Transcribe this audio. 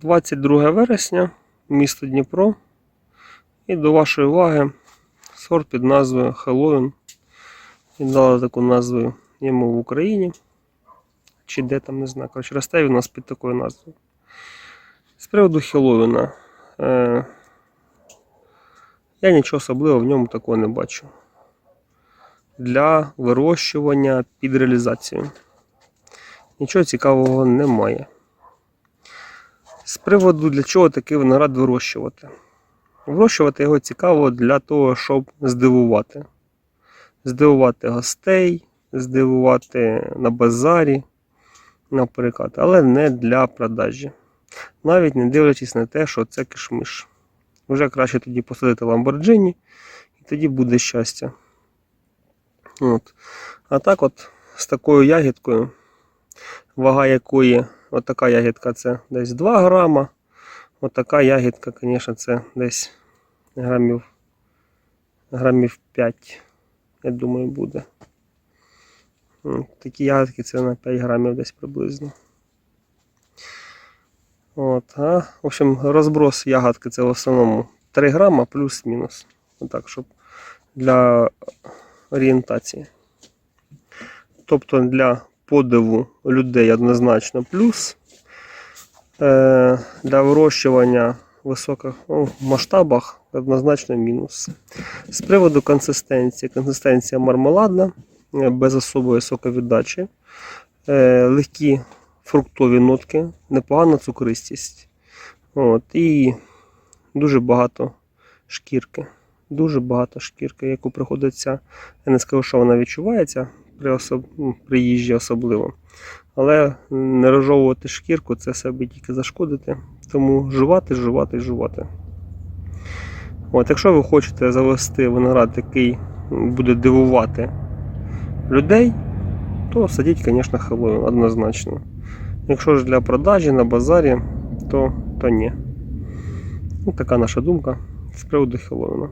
22 вересня, місто Дніпро. І до вашої уваги сорт під назвою Хеллоуін. І дали таку назву йому в Україні. Чи де там, не знаю. Коротше, росте він у нас під такою назвою. З приводу Хеллоуіна. Е, я нічого особливого в ньому такого не бачу. Для вирощування під реалізацію. Нічого цікавого немає. З приводу для чого такий виноград вирощувати. Вирощувати його цікаво для того, щоб здивувати. Здивувати гостей, здивувати на базарі, наприклад, але не для продажі. Навіть не дивлячись на те, що це кишмиш. Вже краще тоді посадити Ламборджині, і тоді буде щастя. От. А так от з такою ягідкою, вага якої, отака ягідка це десь 2 грама. Отака ягідка, звісно, це десь грамів, грамів 5, я думаю, буде. Такі ягодки це на 5 грамів десь приблизно. От, а, в общем, розброс ягодки це в основному 3 грама плюс-мінус. Отак, щоб для орієнтації. Тобто для подиву людей однозначно плюс. Е, для вирощування в високих ну, масштабах однозначно мінус. З приводу консистенції. Консистенція мармеладна, е, без особої соковіддачі, е, легкі фруктові нотки, непогана цукристість. От, і дуже багато шкірки. Дуже багато шкірки, яку приходиться. Я не скажу, що вона відчувається при, особ... ну, при їжі особливо. Але не розжовувати шкірку це собі тільки зашкодити. Тому жувати, жувати, жувати. От, якщо ви хочете завести виноград, який буде дивувати людей, то садіть, звісно, Хеллоуін однозначно. Якщо ж для продажі на базарі, то, то ні. Ну, така наша думка з приводу Хеллоуіна.